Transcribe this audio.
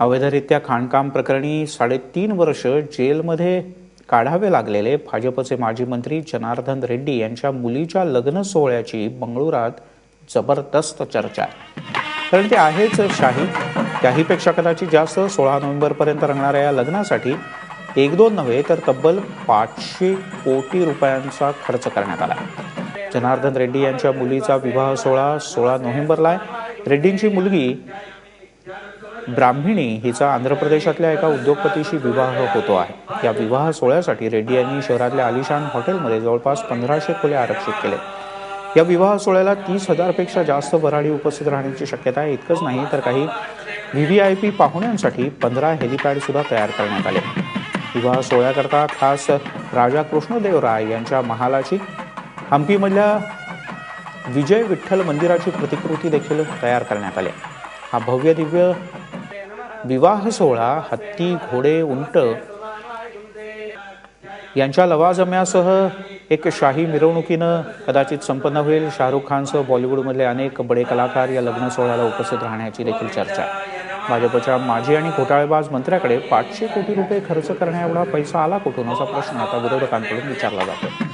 अवैधरित्या खाणकाम प्रकरणी साडेतीन वर्ष जेलमध्ये काढावे लागलेले भाजपचे माजी मंत्री जनार्दन रेड्डी यांच्या मुलीच्या लग्न सोहळ्याची बंगळुरात जबरदस्त चर्चा. आहे कारण ते आहेच शाही. त्याहीपेक्षा कदाचित जास्त सोळा नोव्हेंबरपर्यंत रंगणाऱ्या या लग्नासाठी एक दोन नव्हे तर तब्बल पाचशे कोटी रुपयांचा खर्च करण्यात आला. जनार्दन रेड्डी यांच्या मुलीचा विवाह सोहळा सोळा नोव्हेंबरला आहे. रेड्डींची मुलगी ब्राह्मिणी हिचा आंध्र प्रदेशातल्या एका उद्योगपतीशी विवाह होतो आहे. या विवाह सोहळ्यासाठी रेड्डी यांनी शहरातल्या आलिशान हॉटेलमध्ये जवळपास पंधराशे खोले आरक्षित केले. या विवाह सोहळ्याला तीस हजारपेक्षा जास्त वराडी उपस्थित राहण्याची शक्यता आहे. इतकंच नाही तर काही व्ही व्ही आय पी पाहुण्यांसाठी पंधरा हेलिपॅडसुद्धा तयार करण्यात आले. विवाह सोहळ्याकरता खास राजा कृष्णदेव राय यांच्या महालाची हम्पीमधल्या विजय विठ्ठल मंदिराची प्रतिकृती देखील तयार करण्यात आली. हा भव्य दिव्य विवाह सोहळा हत्ती घोडे उंट यांच्या लवाजम्यासह एक शाही मिरवणुकीनं कदाचित संपन्न होईल. शाहरुख खानसह बॉलिवूडमधले अनेक बडे कलाकार या लग्न सोहळ्याला उपस्थित राहण्याची देखील चर्चा. भाजपच्या माजी आणि घोटाळेबाज मंत्र्याकडे पाचशे कोटी रुपये खर्च करण्याएवढा पैसा आला कुठून? असा प्रश्न आता विरोधकांकडून विचारला जातो